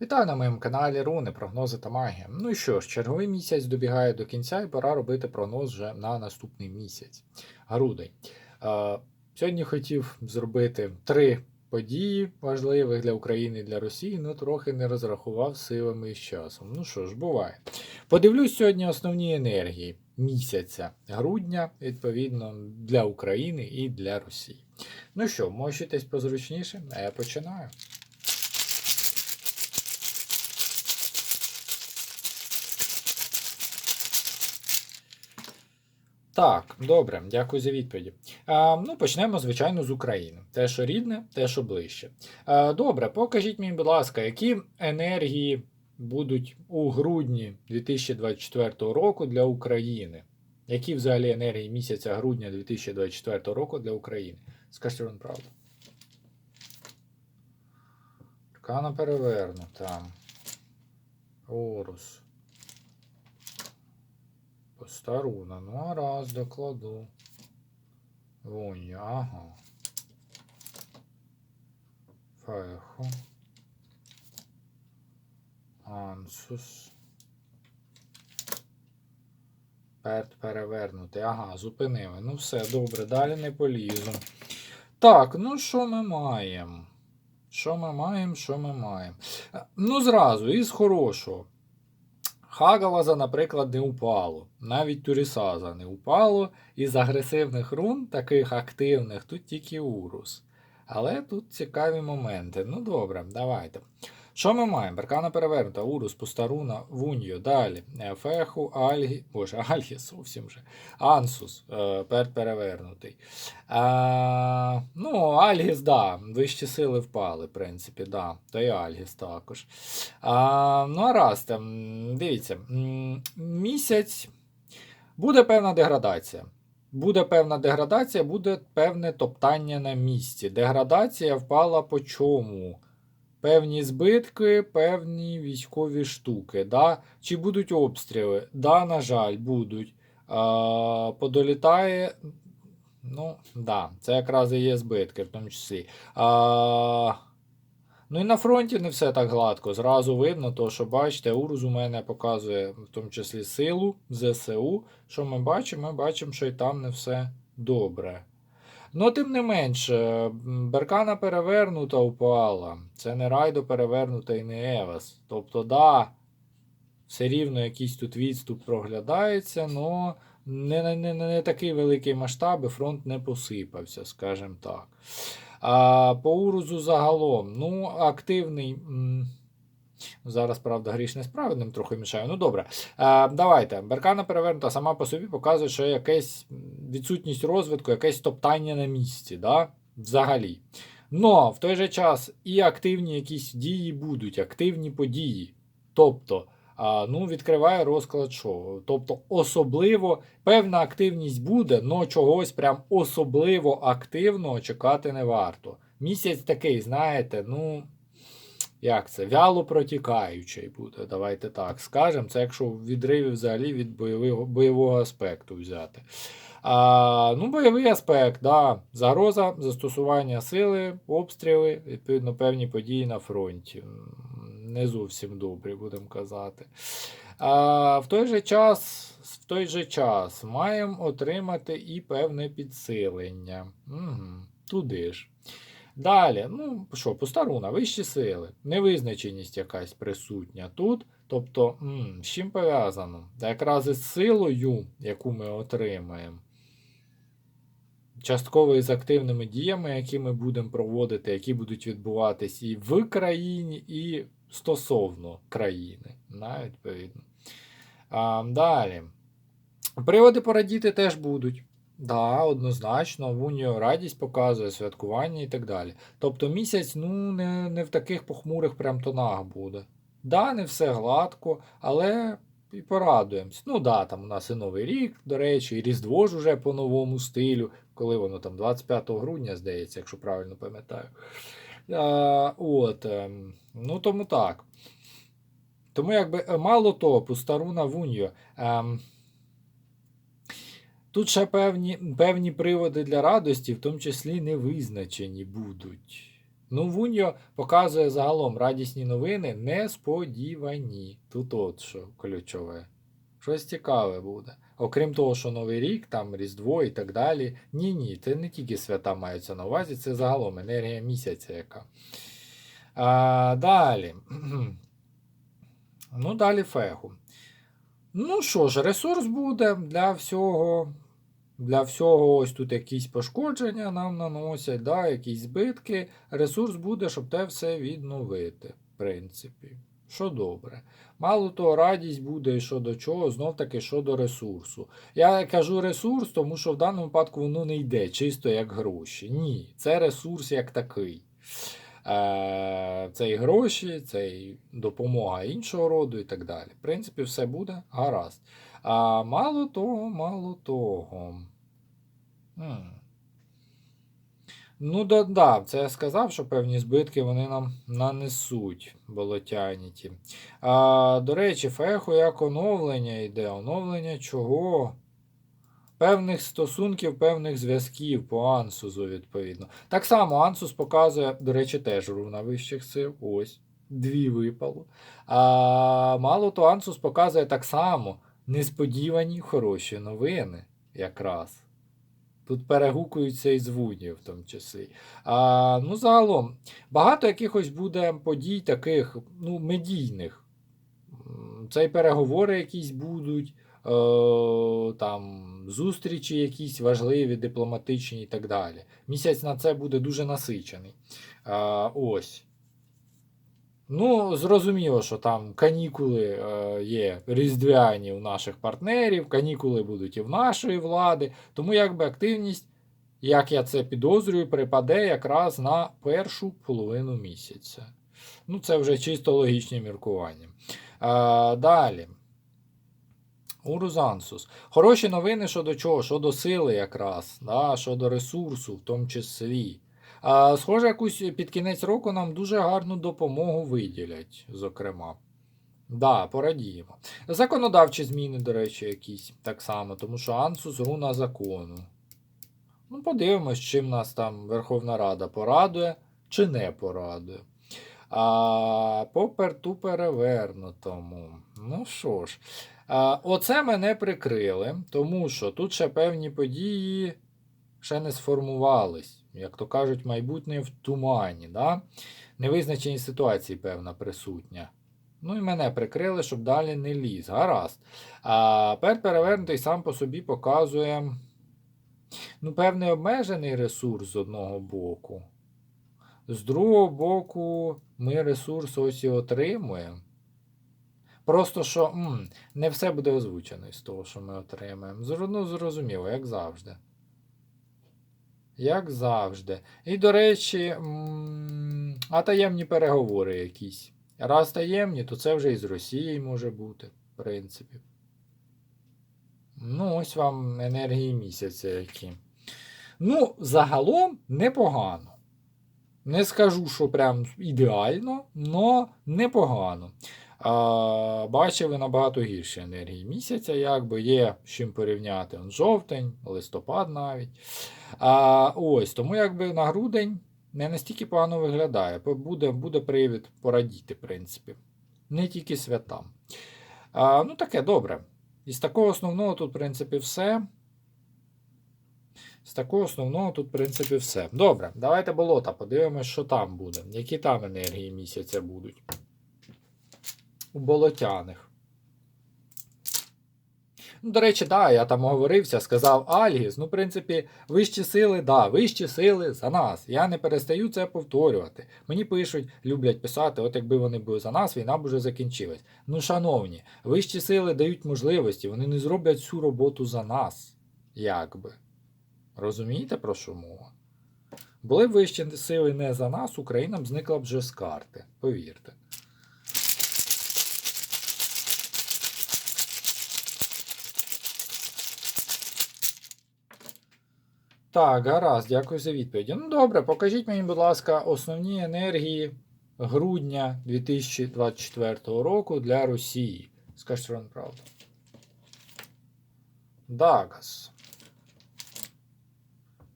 Вітаю на моєму каналі Руни, прогнози та магія. Ну і що ж, черговий місяць добігає до кінця, і пора робити прогноз вже на наступний місяць. Грудень. Е, сьогодні хотів зробити три події важливих для України і для Росії, але трохи не розрахував силами і часом. Ну що ж, буває. Подивлюсь сьогодні основні енергії місяця грудня, відповідно, для України і для Росії. Ну що, мощитесь позручніше, а я починаю. Так, добре, дякую за відповіді. А, ну, почнемо, звичайно, з України. Те, що рідне, те, що ближче. А, добре, покажіть мені, будь ласка, які енергії будуть у грудні 2024 року для України? Які взагалі енергії місяця грудня 2024 року для України? Скажіть вам правду. Аркана перевернута. Орус. Постаруна. Ну, а раз докладу. Вунь, ага. Феху. Ансус. Перт перевернутий. Ага, зупинили. Ну все, добре, далі не полізу. Так, ну що ми маємо? Що ми маємо, що ми маємо? Е, Ну, зразу, із хорошого. Хагалаза, наприклад, не упало. Навіть Турісаза не упало. Із агресивних рун, таких активних, тут тільки Урус. Але тут цікаві моменти. Ну добре, давайте. Що ми маємо? Беркана перевернута, Урус, Пустаруна, Вуньо, далі. Е, Феху, Альгі. Боже, Альгі зовсім вже. Ансус, е, перевернутий. А, ну, Альгіс, да. Вищі сили впали, в принципі, да. То і Альгіс також. А, ну, а раз там, дивіться, місяць буде певна деградація. Буде певна деградація, буде певне топтання на місці. Деградація впала по чому? Певні збитки, певні військові штуки. Да? Чи будуть обстріли? Да, на жаль, будуть. А, подолітає. Ну, да, це якраз і є збитки, в тому числі. А, ну і на фронті не все так гладко. Зразу видно, то, що бачите, Урус у мене показує в тому числі силу ЗСУ. Що ми бачимо? Ми бачимо, що і там не все добре. Ну, тим не менш, Беркана перевернута упала. Це не Райдо перевернута і не Евас. Тобто, да, все рівно якийсь тут відступ проглядається, але не, не, не такий великий масштаб, і фронт не посипався, скажімо так. А по Урузу загалом, ну, активний. Зараз, правда, гріш несправедним трохи мішаю. Ну добре. А, давайте. Беркана перевернута сама по собі показує, що якась відсутність розвитку, якесь топтання на місці, да? взагалі. Но в той же час і активні якісь дії будуть, активні події. Тобто, ну, відкриває розклад шоу. Тобто, особливо певна активність буде, але чогось прям особливо активного чекати не варто. Місяць такий, знаєте, ну. Як це? Вяло протікаючий буде, давайте так скажемо. Це якщо в відриві взагалі від бойового, бойового аспекту взяти. А, ну, Бойовий аспект, да. загроза застосування сили, обстріли, відповідно, певні події на фронті. Не зовсім добрі, будемо казати. А, в той же час, в той же час маємо отримати і певне підсилення. Угу. Туди ж. Далі, ну що, постаруна, вищі сили, невизначеність якась присутня тут. Тобто, м, з чим пов'язано? Та якраз із силою, яку ми отримаємо, частково із активними діями, які ми будемо проводити, які будуть відбуватись і в країні, і стосовно країни. Да, відповідно. А, далі. Приводи порадіти теж будуть. Да, однозначно, Вуніо радість показує святкування і так далі. Тобто місяць ну, не, не в таких похмурих прям тонах буде. Да, не все гладко, але і порадуємось. Ну да, там у нас і Новий рік, до речі, і Різдво ж уже по новому стилю, коли воно там 25 грудня, здається, якщо правильно пам'ятаю. А, от, ем, ну тому так. Тому якби е, мало того, Пустаруна Вуньо. Тут ще певні, певні приводи для радості, в тому числі не визначені будуть. Ну, Вуньо показує загалом радісні новини, несподівані. Тут от що ключове. Щось цікаве буде. Окрім того, що Новий рік, там Різдво і так далі. Ні, ні, це не тільки свята маються на увазі, це загалом енергія місяця яка. А, далі. Ну, далі феху. Ну що ж, ресурс буде для всього. Для всього ось тут якісь пошкодження нам наносять, да, якісь збитки. Ресурс буде, щоб те все відновити, в принципі. Що добре. Мало того, радість буде щодо чого, знов таки щодо ресурсу. Я кажу ресурс, тому що в даному випадку воно не йде чисто як гроші. Ні, це ресурс як такий. Е, Це і гроші, це і допомога іншого роду і так далі. В принципі, все буде гаразд. А мало того, мало того. М. Ну, да, да, це я сказав, що певні збитки вони нам нанесуть болотяніті. А, до речі, феху як оновлення йде. Оновлення чого? Певних стосунків, певних зв'язків по Ансузу, відповідно. Так само Ансус показує, до речі, теж руна вищих сил. Ось. Дві випало. А мало то Ансус показує так само несподівані хороші новини, якраз. Тут перегукуються і звуні в тому числі. А, ну, загалом, багато якихось буде подій таких, ну, медійних. Це і переговори якісь будуть, е, там, зустрічі якісь важливі, дипломатичні і так далі. Місяць на це буде дуже насичений. А, ось. Ну, зрозуміло, що там канікули е, є різдвяні у наших партнерів, канікули будуть і в нашої влади. Тому якби активність, як я це підозрюю, припаде якраз на першу половину місяця. Ну, це вже чисто логічні міркування. А, далі. Урузансус. Хороші новини щодо чого? Щодо сили, якраз, да? щодо ресурсу, в тому числі. А, схоже, якусь під кінець року нам дуже гарну допомогу виділять, зокрема. Да, порадіємо. Законодавчі зміни, до речі, якісь так само, тому що Ансус руна закону. Ну, подивимось, чим нас там Верховна Рада порадує чи не порадує. А попер-ту перевернутому. Ну що ж, оце мене прикрили, тому що тут ще певні події ще не сформувались. Як то кажуть, майбутнє в тумані. Да? Невизначені ситуації, певна, присутня. Ну і мене прикрили, щоб далі не ліз. Гаразд. А пер перевернутий сам по собі показує ну, певний обмежений ресурс з одного боку. З другого боку, ми ресурс ось і отримуємо. Просто що м, не все буде озвучено з того, що ми отримаємо. Ну, зрозуміло, як завжди. Як завжди. І, до речі, м, а таємні переговори якісь. Раз таємні, то це вже і з Росією може бути, в принципі. Ну, ось вам енергії місяця які. Ну, загалом непогано. Не скажу, що прям ідеально, але непогано. А, бачили набагато гірші енергії місяця, якби є з чим порівняти. Он жовтень, листопад навіть. А, ось, тому якби на грудень не настільки погано виглядає. Буде, буде привід порадіти, в принципі. Не тільки святам. А, ну, таке добре. Із такого основного тут, в принципі, все. З такого основного тут, в принципі, все. Добре, давайте болота, подивимось, що там буде. Які там енергії місяця будуть. У болотяних. Ну, до речі, да, я там оговорився, сказав Альгіс. Ну, в принципі, вищі сили, да, вищі сили за нас. Я не перестаю це повторювати. Мені пишуть, люблять писати, от якби вони були за нас, війна б уже закінчилась. Ну, шановні, вищі сили дають можливості, вони не зроблять всю роботу за нас. Якби. Розумієте, про що мова? Були б вищі сили не за нас, Україна б зникла б вже з карти. Повірте. Так, гаразд, дякую за відповіді. Ну добре, покажіть мені, будь ласка, основні енергії грудня 2024 року для Росії. Скажіть вам правду. Дагас.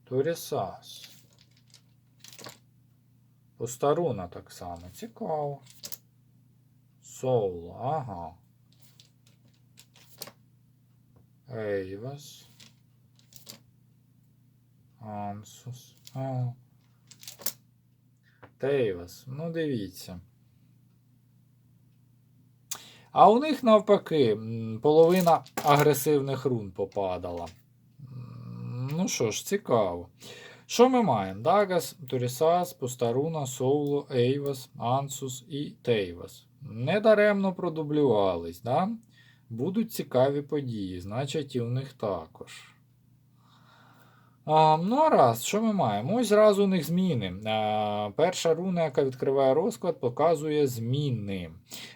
Турісас. Пуста руна так само. Цікаво. Соло, ага. Ейвас. Ансус. А. Тейвас. Ну, дивіться. А у них навпаки, половина агресивних рун попадала. Ну що ж, цікаво. Що ми маємо? Дагас, Турісас, Постаруна, Соуло, Ейвас, Ансус і Тейвас. Недаремно продублювались, да? Будуть цікаві події, значить, і у них також. А, ну, раз, що ми маємо? Ось зразу у них зміни. А, перша руна, яка відкриває розклад, показує зміни.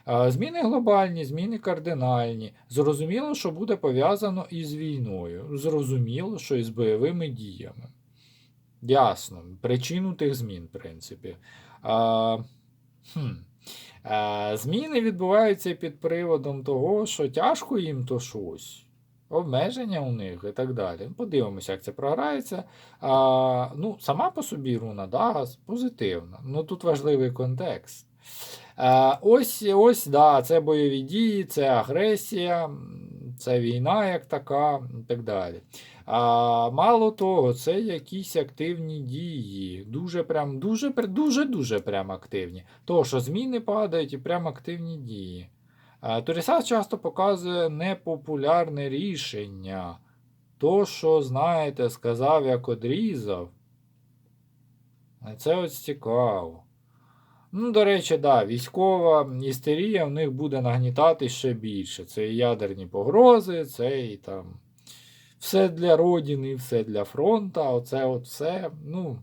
А, зміни глобальні, зміни кардинальні. Зрозуміло, що буде пов'язано із війною. Зрозуміло, що із бойовими діями. Ясно. Причину тих змін, в принципі. А, хм. а, зміни відбуваються під приводом того, що тяжко їм то щось. Обмеження у них і так далі. Подивимося, як це програється. А, ну, Сама по собі руна Дагас позитивна. Ну тут важливий контекст. А, ось, ось, да, це бойові дії, це агресія, це війна як така і так далі. А, мало того, це якісь активні дії. Дуже прям, дуже, дуже, дуже прям активні. То, що зміни падають і прям активні дії. А, Турісас часто показує непопулярне рішення. То, що, знаєте, сказав, як одрізав. Це ось цікаво. Ну, до речі, да, військова істерія в них буде нагнітати ще більше. Це і ядерні погрози, це і там все для родини, все для фронта. Оце от все, ну,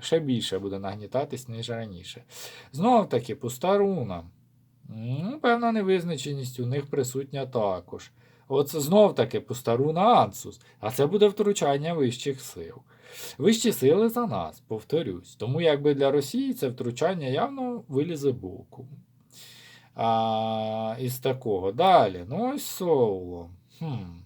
ще більше буде нагнітатись, ніж раніше. Знов таки, пуста руна. Ну, певна невизначеність у них присутня також. Оце знов таки пуста руна Ансус, а це буде втручання вищих сил. Вищі сили за нас, повторюсь. Тому якби для Росії це втручання явно вилізе боку. А, із такого. Далі. Ну ось Соуло. Хм.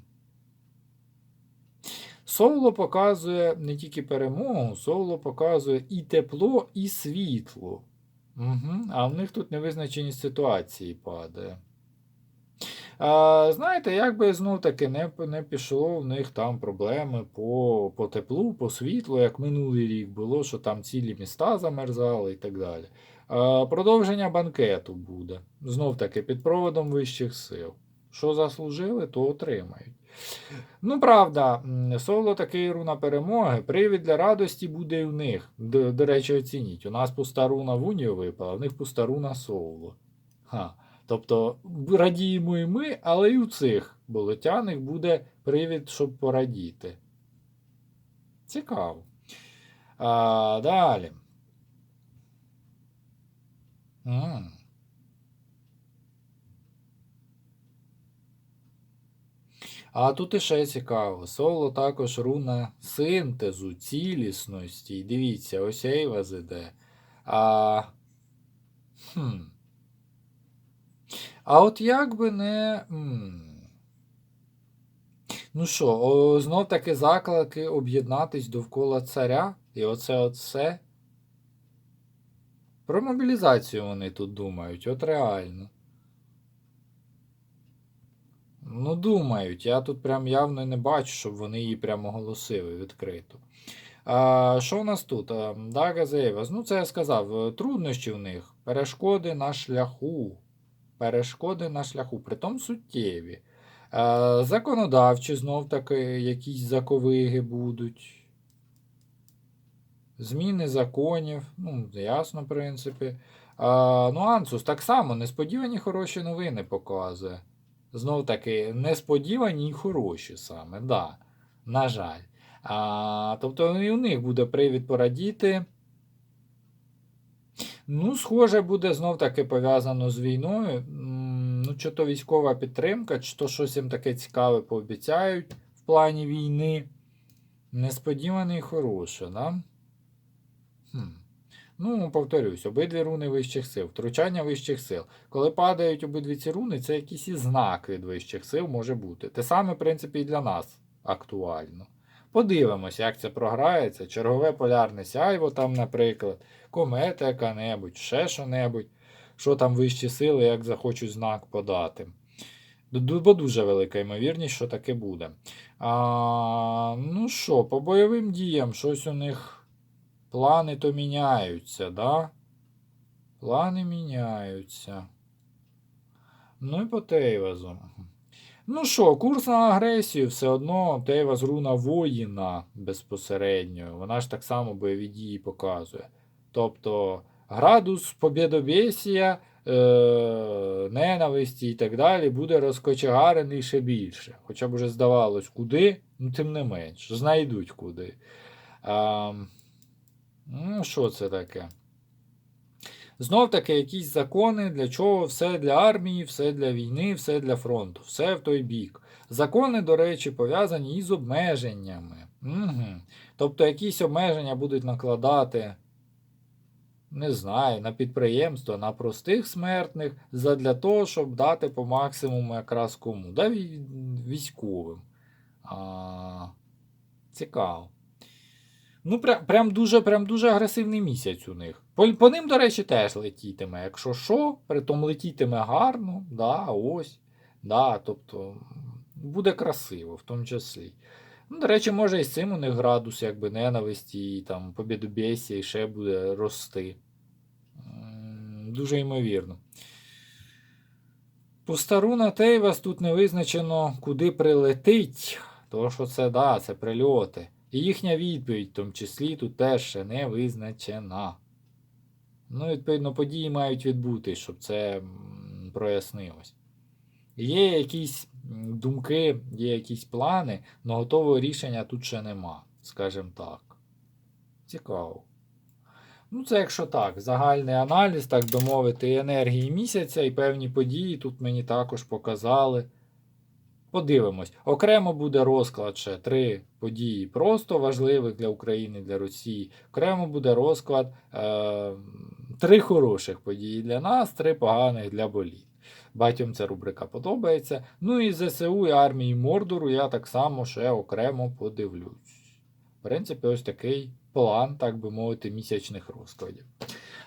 Соуло показує не тільки перемогу, Соуло показує і тепло, і світло. Угу. А в них тут невизначеність ситуації падає. А, знаєте, як би знов таки не, не пішло в них там проблеми по, по теплу, по світлу, як минулий рік було, що там цілі міста замерзали і так далі. А, продовження банкету буде. Знов таки під проводом вищих сил. Що заслужили, то отримають. Ну, правда, соло такий руна перемоги. Привід для радості буде і в них. До, до речі, оцініть. У нас пуста руна в Унію випала, в них пуста руна соло. Ха. Тобто радіємо і ми, але і у цих болотяних буде привід, щоб порадіти. Цікаво. А, далі. А тут іще цікаво. Соло також руна синтезу, цілісності. І дивіться, ось Ейваз іде. А... Хм. А от як би не. Ну що, знов таки заклики об'єднатись довкола царя, і оце от. Про мобілізацію вони тут думають, от реально. Ну, думають, я тут прям явно не бачу, щоб вони її прямо оголосили відкрито. А, що у нас тут? А, Дага Зейвас. Ну, це я сказав. е, Труднощі в них. Перешкоди на шляху. Перешкоди на шляху, притом суттєві. Е, законодавчі знов таки якісь заковиги будуть. Зміни законів, ну, ясно, в принципі. Е, ну, Ансус так само, несподівані хороші новини показує. Знов таки, несподівані і хороші саме, да. На жаль. А, тобто і у них буде привід порадіти. Ну, схоже, буде знов таки пов'язано з війною. Ну, чи то військова підтримка, чи то щось їм таке цікаве пообіцяють в плані війни. Несподіване і хороше, да? Хм. Ну, повторюсь, обидві руни вищих сил, втручання вищих сил. Коли падають обидві ці руни, це якийсь і знак від вищих сил може бути. Те саме, в принципі, і для нас актуально. Подивимося, як це програється. Чергове полярне сяйво там, наприклад, комета яка-небудь, ще що-небудь, що там вищі сили, як захочуть знак подати. Бо дуже велика ймовірність, що таке буде. А, ну що, по бойовим діям, щось у них плани то міняються, да? Плани міняються. Ну і по Тейвазу. Ну що, курс на агресію все одно Тейваз руна воїна безпосередньо. Вона ж так само бойові дії показує. Тобто градус побєдобєсія, е, ненависті і так далі буде розкочегарений ще більше. Хоча б уже здавалось, куди, ну тим не менш, знайдуть куди. А, ну, що це таке? Знов таки якісь закони, для чого все для армії, все для війни, все для фронту, все в той бік. Закони, до речі, пов'язані із обмеженнями. Угу. Тобто якісь обмеження будуть накладати, не знаю, на підприємства, на простих смертних, задля того, щоб дати по максимуму якраз кому. Да, військовим. А, цікаво. Ну, прям, прям дуже прям дуже агресивний місяць у них. По, по ним, до речі, теж летітиме. Якщо що, притом летітиме гарно, да, ось. Да, тобто буде красиво, в тому числі. Ну, до речі, може і з цим у них градус якби ненависті і там побєдобєсія і ще буде рости. Дуже ймовірно. Пустаруна Тейвас тут не визначено, куди прилетить. Тому що це да, це прильоти. І їхня відповідь, в тому числі, тут теж ще не визначена. Ну, відповідно, події мають відбутись, щоб це прояснилось. Є якісь думки, є якісь плани, але готового рішення тут ще нема, скажімо так. Цікаво. Ну, це якщо так, загальний аналіз, так би мовити, енергії місяця і певні події тут мені також показали. Подивимось. Окремо буде розклад ще три події просто важливих для України, для Росії. Окремо буде розклад е, три хороших події для нас, три поганих для боліт. Багатьом ця рубрика подобається. Ну і ЗСУ і армії Мордору я так само ще окремо подивлюсь. В принципі, ось такий план, так би мовити, місячних розкладів.